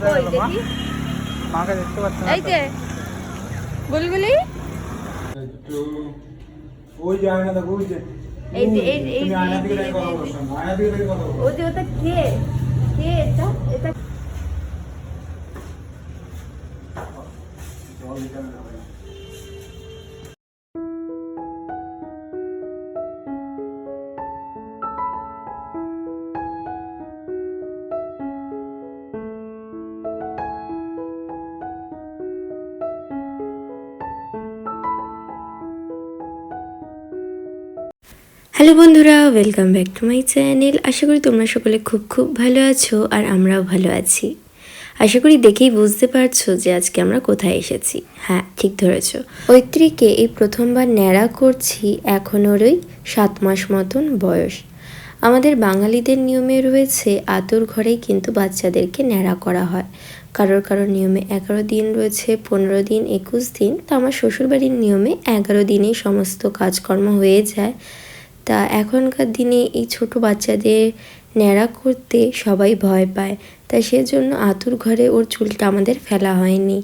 কোথায় গেল মা? মাকে দেখতে পাচ্ছ না এই যে গুলগুলি ওই যে আয়না দেখো ওই যে। এই যে, এই এই দিকে কথা বলছো দিকে কথা যে ওটা কে? কে এটা? এটা হ্যালো বন্ধুরা welcome back to my channel আশা করি তোমরা সকলে খুব খুব ভালো আছো আর আমরাও ভালো আছি। আশা করি দেখেই বুঝতে পারছ যে আজকে আমরা কোথায় এসেছি। হ্যাঁ ঠিক ধরেছ। ঐত্রীকে এই প্রথমবার ন্যাড়া করছি এখন ওরই সাত মাস মতন বয়স। আমাদের বাঙালিদের নিয়মে রয়েছে আতর ঘরেই কিন্তু বাচ্চাদেরকে ন্যাড়া করা হয়। কারোর কারোর নিয়মে এগারো দিন রয়েছে, পনেরো দিন, একুশ দিন। তো আমার শ্বশুরবাড়ির নিয়মে এগারো দিনেই সমস্ত কাজকর্ম হয়ে যায়। তা এখনকার দিনে এই ছোট বাচ্চাদের ন্যাড়া করতে সবাই ভয় পায়। তাই সেজন্য আতুর ঘরে ওর চুলটা আমাদের ফেলা হয়নি।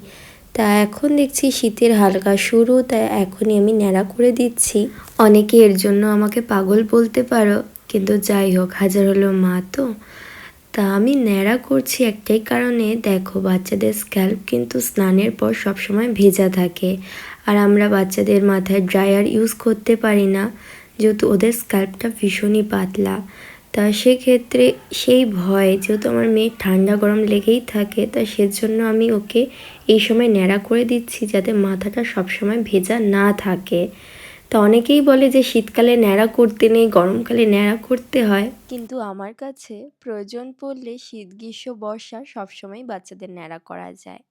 তা এখন দেখছি শীতের হালকা শুরু তাই এখনই আমি ন্যাড়া করে দিচ্ছি। অনেকে এর জন্য আমাকে পাগল বলতে পারো, কিন্তু যাই হোক, হাজার হলো মা তো। তা আমি ন্যাড়া করছি একটাই কারণে, দেখো বাচ্চাদের স্ক্যাল্প কিন্তু স্নানের পর সবসময় ভেজা থাকে। আর আমরা বাচ্চাদের মাথায় ড্রায়ার ইউজ করতে পারি না। যেহেতু ওদের স্ক্যাল্পটা ভীষণই পাতলা। তা সেক্ষেত্রে সেই ভয়, যেহেতু আমার মেয়ে ঠান্ডা গরম লেগেই থাকে, তা সেজন্য আমি ওকে এই সময় ন্যাড়া করে দিচ্ছি যাতে মাথাটা সবসময় ভেজা না থাকে। তা অনেকেই বলে যে শীতকালে ন্যাড়া করতে নেই, গরমকালে ন্যাড়া করতে হয়। কিন্তু আমার কাছে প্রয়োজন পড়লে শীত গ্রীষ্ম, বর্ষা সবসময় বাচ্চাদের ন্যাড়া করা যায়।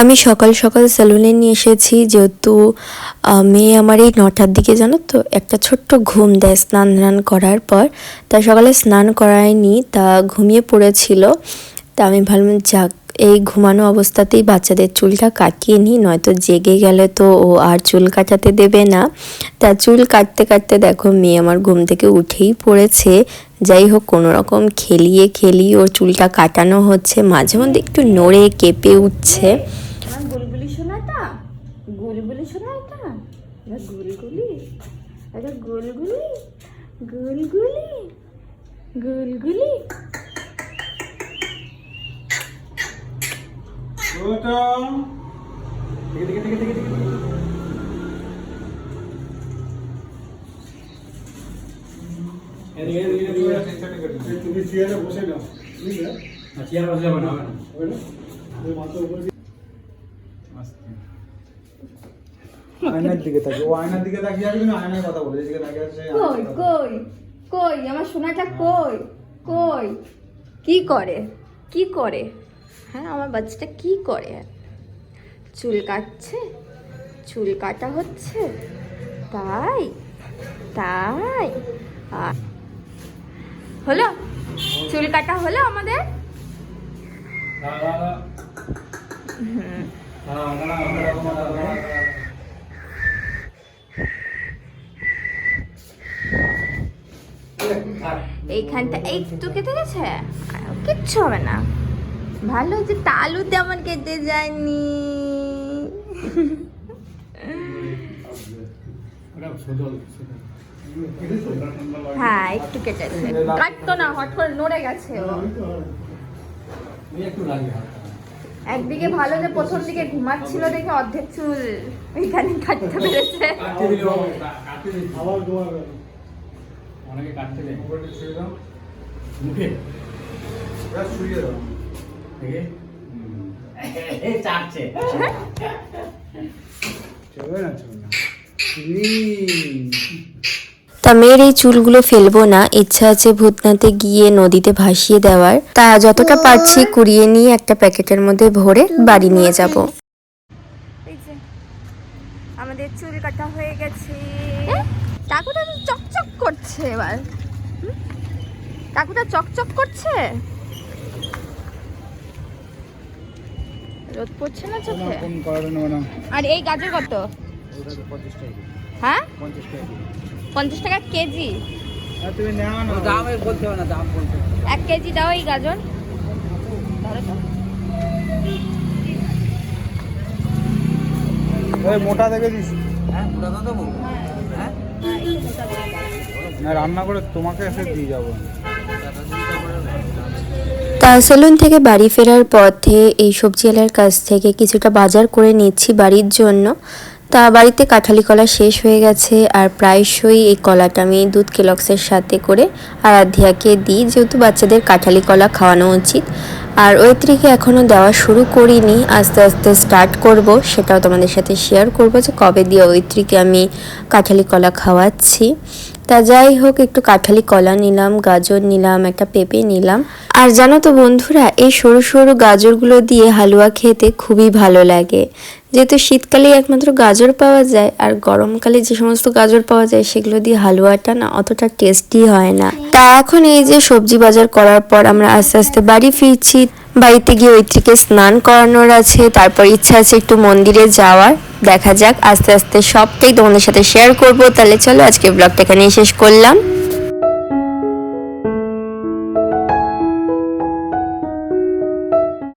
আমি সকাল সকাল স্যালুনে নিয়ে এসেছি, যেহেতু মেয়ে আমার এই নটার দিকে জানো তো, একটা ছোট্ট ঘুম দেয় স্নান ধান করার পর। তা সকালে স্নান করায়নি, তা ঘুমিয়ে পড়েছিল। তা আমি ভাবলাম, যাক, এই ঘুমানো অবস্থাতেই বাচ্চাদের চুলটা কাটিয়ে নিই, নয়তো জেগে গেলে তো ও আর চুল কাটাতে দেবে না। তা চুল কাটতে কাটতে দেখো, মেয়ে আমার ঘুম থেকে উঠেই পড়েছে। যাই হোক কোনো রকম খেলিয়ে খেলিয়ে ওর চুলটা কাটানো হচ্ছে, মাঝে মধ্যে একটু নড়ে কেঁপে উঠছে। গুলগুলি সোনা এটা এটা গুলগুলি এটা গুলগুলি গুলগুলি গুলগুলি তুমি চেয়ারে বসে বুঝলে চেয়ার বসে যাবে না না। না? উপরে আস্তে আয়নার দিকে তাকিয়ে ও আয়নার দিকে তাকিয়ে আছে আয়নায় কথা বলে দিকে তাকিয়ে আছে কই কই কই আমার সোনাটা কই কই? কি করে? কি করে? হ্যাঁ আমার বাচ্চাটা কি করে? চুল কাটছে চুল কাটা হচ্ছে তাই তাই হলো? চুল কাটা হলো আমাদের? দাঁড়া এইখানটা একটু কেটে গেছে? কিচ্ছু হবে না। ভালো যে তালু তেমন কেটে যায়নি। হ্যাঁ একটু কেটেছে। কাটতো না, হট করে নড়ে গেছে ও। একদিকে ভালো যে প্রথম দিকে ঘুমাচ্ছিল দেখে অর্ধেক চুল এখানে কাটতে পেরেছে কাটতে দিলে হবে, কাটতে দিলে আবার তোমার অনেকে কাটতে দেয়। মোবাইলটা ছুঁয়ে দাও। মুখে? ছুঁয়ে দাও। দেখে। চাটছে। চলবে না চলবে না। তা মেয়ের এই চুলগুলো ফেলব না ইচ্ছা আছে ভূতনাথে গিয়ে নদীতে ভাসিয়ে দেওয়ার। তা যতটা পারছি কুড়িয়ে নিয়ে একটা প্যাকেটের মধ্যে ভরে বাড়ি নিয়ে যাব। আমাদের চুল কাটা হয়ে গেছে। চকচক করছে এবার। কাকুটা চকচক করছে? রোদ পড়ছে না চোখে? আর এই গাজর কত। হ্যাঁ? পঞ্চাশ টাকা কেজি। পঞ্চাশ টাকা কেজি? আর তুমি নেওয়া না। দাম বলতে হবে না দাম বলতে এক কেজি দাও এই গাজর। ধরো তো। ওই মোটা দেখে দিস হ্যাঁ ওটা তো দেবো। হ্যাঁ? তা সেলুন থেকে বাড়ি ফেরার পথে এই সবজি সবজিওয়ালার কাছ থেকে কিছুটা বাজার করে নিচ্ছি বাড়ির জন্য। তা বাড়িতে কাঁঠালি কলা শেষ হয়ে গেছে আর প্রায়শই এই কলাটা আমি দুধ কেলক্সের সাথে করে আরাধ্যাকে দিই, যেহেতু বাচ্চাদের কাঁঠালি কলা খাওয়ানো উচিত। আর ঐত্রীকে এখনও দেওয়া শুরু করিনি, আস্তে আস্তে স্টার্ট করব, সেটাও তোমাদের সাথে শেয়ার করব যে কবে দিয়ে ঐত্রীকে আমি কাঁঠালি কলা খাওয়াচ্ছি। তা যাই হোক, একটু কাঁঠালি, কলা নিলাম, গাজর নিলাম, একটা পেঁপে নিলাম। আর জানো তো বন্ধুরা, এই সরু সরু গাজরগুলো দিয়ে হালুয়া খেতে খুবই ভালো লাগে। যেহেতু শীতকালে একমাত্র গাজর পাওয়া যায়, আর গরমকালে যে সমস্ত গাজর পাওয়া যায়, সেগুলো দিয়ে হালুয়াটা না অতটা টেস্টি হয় না। তা এখন এই যে সবজি বাজার করার পর আমরা আস্তে আস্তে বাড়ি ফিরছি। বাড়িতে গিয়ে ঐত্রীকে স্নান করানোর আছে, তারপর ইচ্ছা আছে একটু মন্দিরে যাওয়ার। দেখা যাক, আস্তে আস্তে সবটাই তোমাদের সাথে শেয়ার করব। তাহলে চলো আজকে ব্লগটা এখানেই শেষ করলাম।